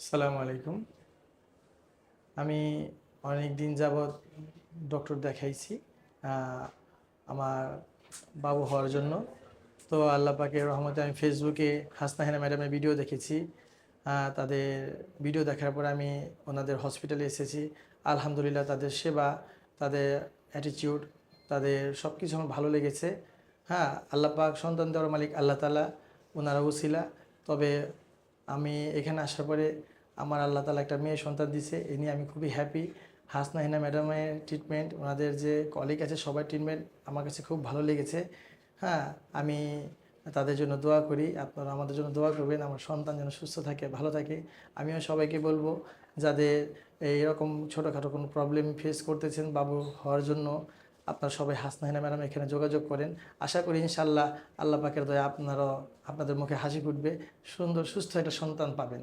আসসালামু আলাইকুম। আমি অনেক দিন যাবৎ ডক্টর দেখাইছি আমার বাবু হওয়ার জন্য। তো আল্লাহ পাকের রহমতে আমি ফেসবুকে হাসনা হেনা ম্যাডামের ভিডিও দেখেছি। তাদের ভিডিও দেখার পর আমি ওনাদের হসপিটালে এসেছি। আলহামদুলিল্লাহ তাদের সেবা, তাদের অ্যাটিটিউড তাদের সব কিছু আমার ভালো লেগেছে। হ্যাঁ আল্লাহ পাক সন্তান দেওয়ার মালিক আল্লাহ তালা ওনারা উসিলা তবে আমি এখানে আসার পরে আমার আল্লাহ তালা একটা মেয়ে সন্তান দিছে, এ নিয়ে আমি খুবই হ্যাপি হাসনা হিনা ম্যাডামের ট্রিটমেন্ট ওনাদের যে কলিগ আছে, সবার ট্রিটমেন্ট আমার কাছে খুব ভালো লেগেছে। হ্যাঁ আমি তাদের জন্য দোয়া করি, আপনারা আমাদের জন্য দোয়া করবেন, আমার সন্তান যেন সুস্থ থাকে, ভালো থাকে। আমিও সবাইকে বলব, যাদের এইরকম ছোটোখাটো কোনো প্রবলেম ফেস করতেছেন বাবু হওয়ার জন্য আপনারা সবাই হাসনা হিনা ম্যাডাম এখানে যোগাযোগ করেন। আশা করি ইনশাল্লাহ আল্লাহ পাকের দয়া আপনারা আপনাদের মুখে হাসি ফুটবে। সুন্দর, সুস্থ একটা সন্তান পাবেন।